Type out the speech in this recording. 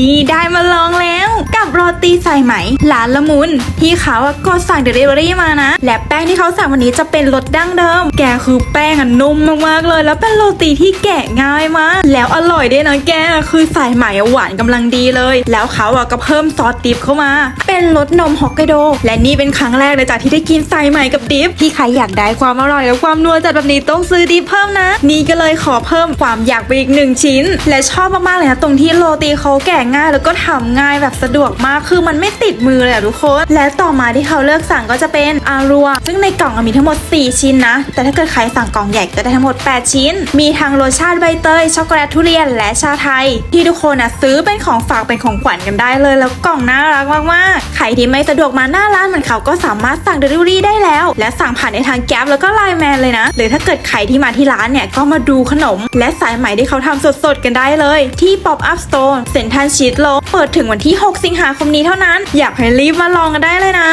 นี่ได้มาลองแล้วกับโรตี ไหม ร้านละมุนที่เขาอะกดสั่งเดลิเวอรี่มานะ และแป้งที่เขาสั่งวันนี้จะเป็นรสดั้งเดิม แกคือแป้งอะนุ่มมากๆเลย แล้วเป็นโรตีที่แกะง่ายมาก แล้วอร่อยด้วยนะแกคือสายไหมอะหวานกำลังดีเลย แล้วเขาอะก็เพิ่มซอสดิฟเข้ามา เป็นรสนมฮอกไกโด และนี่เป็นครั้งแรกเลยจ้ะที่ได้กินสายไหมกับดิฟที่ใครอยากได้ความอร่อยและความนัวจัดแบบนี้ต้องซื้อดิฟเพิ่มนะ นี่ก็เลยขอเพิ่มความอยากไปอีกหนึ่งชิ้น และชอบมากๆเลยนะตรงที่โรตีเขาแกะง่าย แล้วก็ทำง่ายแบบสะดวกมากคือมันไม่ติดมือเลยอะทุกคน และต่อมาที่เขาเลือกสั่งก็จะเป็นอารัว ซึ่งในกล่องอะมีทั้งหมด 4 ชิ้นนะ แต่ถ้าเกิดใครสั่งกล่องใหญ่ก็ได้ทั้งหมด 8 ชิ้น มีทั้งรสชาติใบเตย ช็อกโกแลตทุเรียน และชาไทย ที่ทุกคนอะซื้อเป็นของฝากเป็นของขวัญกันได้เลย แล้วกล่องน่ารักมากๆ ใครที่ไม่สะดวกมาหน้าร้านเหมือนเขาก็สามารถสั่งเดลิเวอรี่ได้แล้ว และสั่งผ่านในทางแก๊ปแล้วก็ไลน์แมนเลยนะ หรือถ้าเกิดใครที่มาที่ร้านเนี่ยก็มาดูขนม และสายไหมที่เขาทำสดๆกันได้เลย ที่ Pop Up Store เซ็นทรัลชิดโลเปิดถึงวันที่ 6 สิงหาคมนี้เท่านั้น อยากให้รีบมาลองกันได้เลยนะ